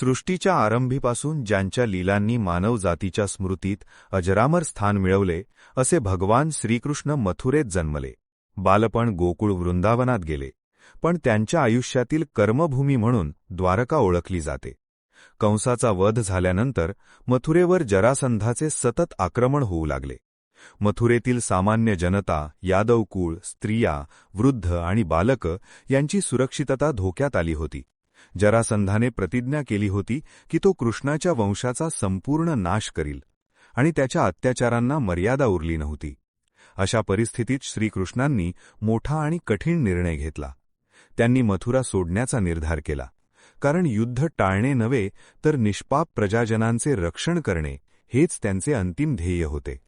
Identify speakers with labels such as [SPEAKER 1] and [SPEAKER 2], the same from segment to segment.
[SPEAKER 1] सृष्टीच्या आरंभीपासून ज्यांच्या लीलांनी मानवजातीच्या स्मृतीत अजरामर स्थान मिळवले असे भगवान श्रीकृष्ण मथुरेत जन्मले. बालपण गोकुळ वृंदावनात गेले पण त्यांच्या आयुष्यातील कर्मभूमी म्हणून द्वारका ओळखली जाते. कंसाचा वध झाल्यानंतर मथुरेवर जरासंधाचे सतत आक्रमण होऊ लागले. मथुरेतील सामान्य जनता यादवकुळ स्त्रिया वृद्ध आणि बालक यांची सुरक्षितता धोक्यात आली होती. जरासंधाने प्रतिज्ञा केली होती की तो कृष्णाच्या वंशाचा संपूर्ण नाश करील आणि त्याच्या अत्याचारांना मर्यादा उरली नव्हती. अशा परिस्थितीत श्रीकृष्णांनी मोठा आणि कठीण निर्णय घेतला. त्यांनी मथुरा सोडण्याचा निर्धार केला. कारण युद्ध टाळणे नव्हे तर निष्पाप प्रजाजनांचे रक्षण करणे हेच त्यांचे अंतिम ध्येय होते.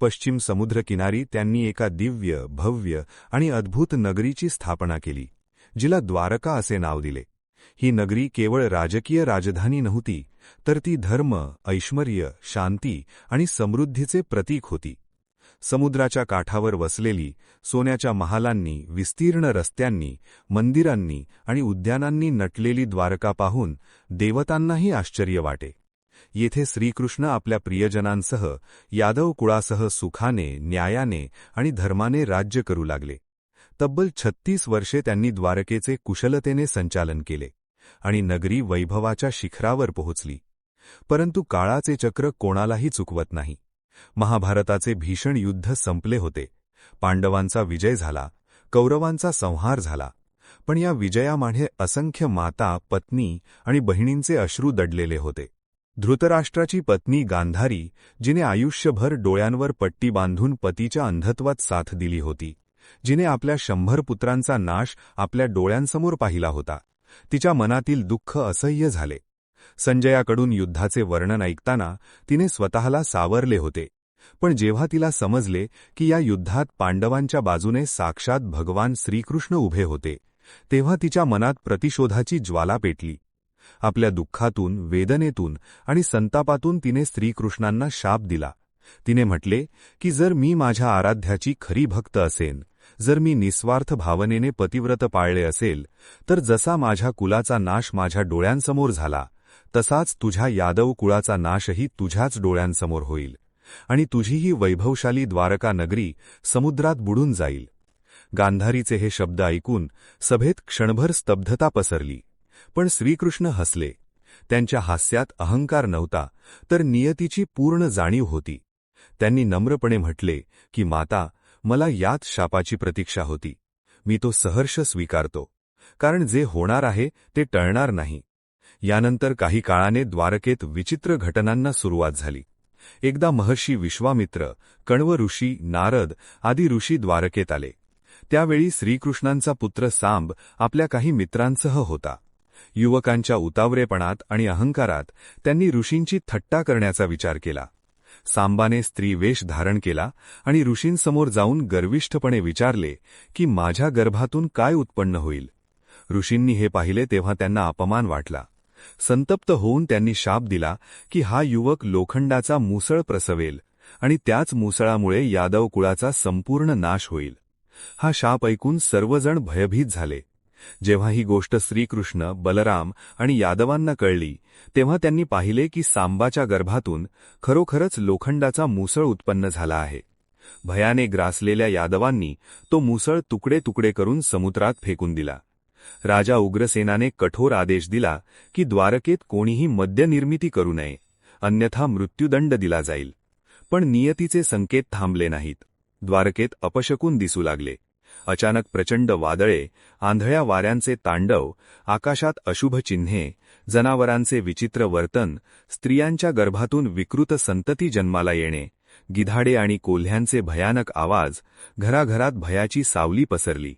[SPEAKER 1] पश्चिम समुद्रकिनारी त्यांनी एका दिव्य भव्य आणि अद्भुत नगरीची स्थापना केली जिला द्वारका असे नाव दिले. ही नगरी केवळ राजकीय राजधानी नव्हती तर ती धर्म ऐश्वर्य शांती आणि समृद्धीचे प्रतीक होती. समुद्राच्या काठावर वसलेली सोन्याच्या महालांनी विस्तीर्ण रस्त्यांनी मंदिरांनी आणि उद्यानांनी नटलेली द्वारका पाहून देवतांनाही आश्चर्य वाटे. येथे श्रीकृष्ण आपल्या प्रियजनांसह यादव कुळासह सुखाने न्यायाने आणि धर्माने राज्य करू लागले. तब्बल छत्तीस वर्षे त्यांनी द्वारकेचे कुशलतेने संचालन केले आणि नगरी वैभवाच्या शिखरावर पोहोचली. परंतु काळाचे चक्र कोणालाही चुकवत नाही. महाभारताचे भीषण युद्ध संपले होते. पांडवांचा विजय झाला कौरवांचा संहार झाला. पण या विजयामाढे असंख्य माता पत्नी आणि बहिणींचे अश्रू दडलेले होते. धृतराष्ट्राची पत्नी गांधारी जिने आयुष्यभर डोळ्यांवर पट्टी बांधून पतीच्या अंधत्वात साथ दिली होती जिने आपल्या शंभर पुत्रांचा नाश आपल्या डोळ्यांसमोर पाहिला होता. तिच्या मनातील दुःख असह्य झाले. संजयाकडून युद्धाचे वर्णन ऐकताना तिने स्वतःला सावरले होते. पण जेव्हा तिला समजले की या युद्धात पांडवांच्या बाजूने साक्षात भगवान श्रीकृष्ण उभे होते तेव्हा तिच्या मनात प्रतिशोधाची ज्वाला पेटली. आपल्या दुःखातून वेदनेतून आणि संतापातून तिने श्रीकृष्णांना शाप दिला. तिने म्हटले की जर मी माझ्या आराध्याची खरी भक्त असेन जर मी निस्वार्थ भावनेने पतिव्रत पाळले असेल तर जसा माझ्या कुलाचा नाश माझ्या डोळ्यांसमोर झाला तसाच तुझ्या यादव कुळाचा नाशही तुझ्याच डोळ्यांसमोर होईल. आणि तुझीही वैभवशाली द्वारका नगरी समुद्रात बुडून जाईल. गांधारीचे हे शब्द ऐकून सभेत क्षणभर स्तब्धता पसरली. पण श्रीकृष्ण हसले. त्यांच्या हास्यात अहंकार नव्हता तर नियतीची पूर्ण जाणीव होती. त्यांनी नम्रपणे म्हटले की माता मला यात शापाची प्रतीक्षा होती. मी तो सहर्ष स्वीकारतो. कारण जे होणार आहे ते टळणार नाही. यानंतर काही काळाने द्वारकेत विचित्र घटनांना सुरुवात झाली. एकदा महर्षी विश्वामित्र कण्व ऋषी नारद आदी ऋषी द्वारकेत आले. त्यावेळी श्रीकृष्णांचा पुत्र सांब आपल्या काही मित्रांसह होता. युवकांच्या उतावरेपणात आणि अहंकारात त्यांनी ऋषींची थट्टा करण्याचा विचार केला. सांबाने स्त्री वेश धारण केला आणि ऋषींसमोर जाऊन गर्विष्ठपणे विचारले की माझ्या गर्भातून काय उत्पन्न होईल? ऋषींनी हे पाहिले तेव्हा त्यांना अपमान वाटला. संतप्त होऊन त्यांनी शाप दिला की हा युवक लोखंडाचा मुसळ प्रसवेल आणि त्याच मुसळामुळे यादव कुळाचा संपूर्ण नाश होईल. हा शाप ऐकून सर्वजण भयभीत झाले. जेव्हा ही गोष्ट श्रीकृष्ण बलराम आणि यादवांना कळली तेव्हा त्यांनी पाहिले की सांबाच्या गर्भातून खरोखरच लोखंडाचा मुसळ उत्पन्न झाला आहे. भयाने ग्रासलेल्या यादवांनी तो मुसळ तुकडे तुकडे करून समुद्रात फेकून दिला. राजा उग्रसेनाने कठोर आदेश दिला की द्वारकेत कोणीही मद्यनिर्मिती करू नये अन्यथा मृत्यूदंड दिला जाईल. पण नियतीचे संकेत थांबले नाहीत. द्वारकेत अपशकून दिसू लागले. अचानक प्रचंड वादळे आंधळ्या वाऱ्यांचे तांडव आकाशात अशुभ चिन्हे जनावरांचे विचित्र वर्तन स्त्रियांच्या गर्भातून विकृत संतती जन्माला येणे गिधाडे आणि कोल्ह्यांचे भयानक आवाज घराघरात भयाची सावली पसरली.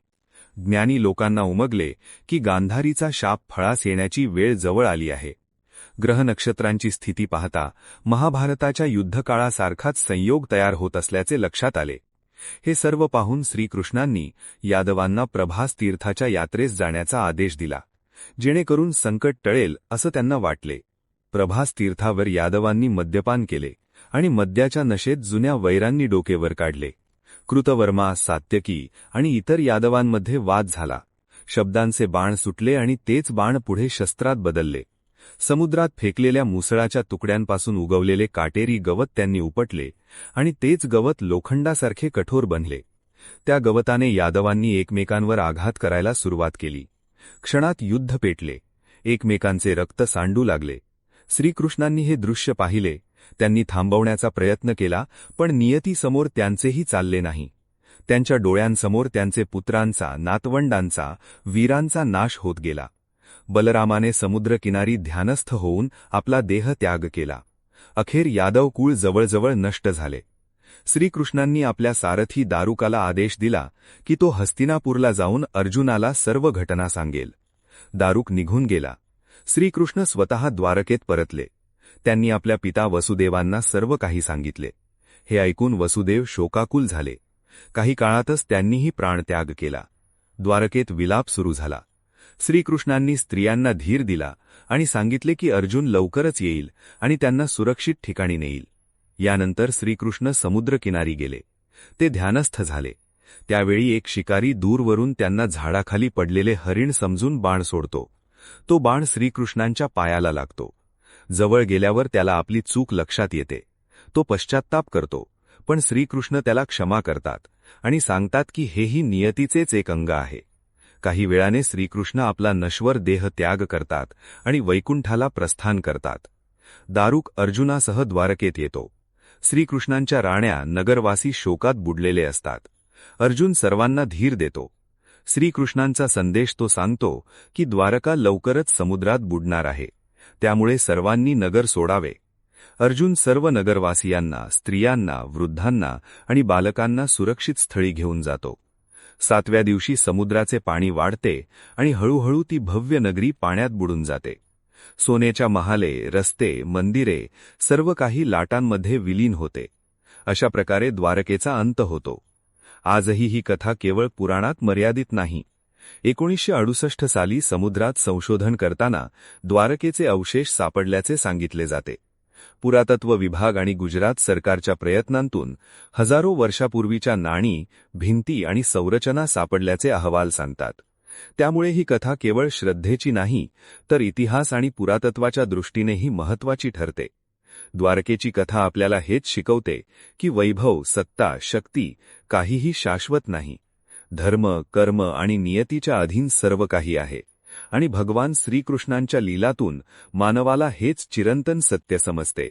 [SPEAKER 1] ज्ञानी लोकांना उमगले की गांधारीचा शाप फळास येण्याची वेळ जवळ आली आहे. ग्रहनक्षत्रांची स्थिती पाहता महाभारताच्या युद्धकाळासारखाच संयोग तयार होत असल्याचे लक्षात आले. हे सर्व पाहून श्रीकृष्णांनी यादवांना प्रभास तीर्थाच्या यात्रेस जाण्याचा आदेश दिला. जेणेकरून संकट टळेल असं त्यांना वाटले. प्रभास तीर्थावर यादवांनी मद्यपान केले आणि मद्याच्या नशेत जुन्या वैरांनी डोकेवर काढले. कृतवर्मा सात्यकी आणि इतर यादवांमध्ये वाद झाला. शब्दांचे बाण सुटले आणि तेच बाण पुढे शस्त्रात बदलले. समुद्रात फेकलेल्या मुसळाच्या तुकड्यांपासून उगवलेले काटेरी गवत त्यांनी उपटले आणि तेच गवत लोखंडासारखे कठोर बनले. त्या गवताने यादवांनी एकमेकांवर आघात करायला सुरुवात केली. क्षणात युद्ध पेटले. एकमेकांचे रक्त सांडू लागले. श्रीकृष्णांनी हे दृश्य पाहिले. त्यांनी थांबवण्याचा प्रयत्न केला पण नियतीसमोर त्यांचेही चालले नाही. त्यांच्या डोळ्यांसमोर त्यांचे पुत्रांचा नातवंडांचा वीरांचा नाश होत गेला. बलरामाने समुद्रकिनारी ध्यानस्थ होऊन आपला देह त्याग केला. अखेर यादव कुळ जवळजवळ नष्ट झाले. श्रीकृष्णांनी आपल्या सारथी दारुकाला आदेश दिला की तो हस्तिनापूरला जाऊन अर्जुनाला सर्व घटना सांगेल. दारुक निघून गेला. श्रीकृष्ण स्वतः द्वारकेत परतले. त्यांनी आपल्या पिता वसुदेवांना सर्व काही सांगितले. हे ऐकून वसुदेव शोकाकुल झाले. काही काळातच त्यांनीही प्राणत्याग केला. द्वारकेत विलाप सुरू झाला. श्रीकृष्णांनी स्त्रियांना धीर दिला आणि सांगितले की अर्जुन लवकरच येईल आणि त्यांना सुरक्षित ठिकाणी नेईल. यानंतर श्रीकृष्ण समुद्रकिनारी गेले. ते ध्यानस्थ झाले. त्यावेळी एक शिकारी दूरवरून त्यांना झाडाखाली पडलेले हरिण समजून बाण सोडतो. तो बाण श्रीकृष्णांच्या पायाला लागतो. जवळ गेल्यावर त्याला आपली चूक लक्षात येते. तो पश्चात्ताप करतो. पण श्रीकृष्ण त्याला क्षमा करतात आणि सांगतात की हेही नियतीचेच एक अंग आहे. काही वेळाने श्रीकृष्ण आपला नश्वर देह त्याग करतात आणि वैकुंठाला प्रस्थान करतात. दारुक अर्जुनासह द्वारकेत येतो. श्रीकृष्णांच्या राण्या नगरवासी शोकात बुडलेले असतात. अर्जुन सर्वांना धीर देतो. श्रीकृष्णांचा संदेश तो सांगतो की द्वारका लवकरच समुद्रात बुडणार आहे. त्यामुळे सर्वांनी नगर सोडावे. अर्जुन सर्व नगरवासियांना स्त्रियांना वृद्धांना आणि बालकांना सुरक्षित स्थळी घेऊन जातो. सातव्या दिवशी समुद्राचे पाणी वाढते आणि हळूहळू ती भव्य नगरी पाण्यात बुडून जाते. सोनेच्या महाले रस्ते मंदिरे सर्व काही लाटांमध्ये विलीन होते. अशा प्रकारे द्वारकेचा अंत होतो. आजही ही कथा केवळ पुराणात मर्यादित नाही. एकोणीसशे अडुसष्ट साली समुद्रात संशोधन करताना द्वारकेचे अवशेष सापडल्याचे सांगितले जाते. पुरातत्व विभाग आणि गुजरात सरकारच्या प्रयत्नांतून हजारो वर्षापूर्वीच्या नाणी भिंती आणि संरचना सापडल्याचे अहवाल सांगतात. त्यामुळे ही कथा केवळ श्रद्धेची नाही तर इतिहास आणि पुरातत्वाच्या दृष्टीनेही महत्वाची ठरते. द्वारकेची कथा आपल्याला हेच शिकवते की वैभव सत्ता शक्ती काहीही शाश्वत नाही. धर्म कर्म आणि नियतीच्या अधीन सर्व काही आहे. आणि भगवान श्रीकृष्णांच्या लीलातून मानवाला हेच चिरंतन सत्य समजते.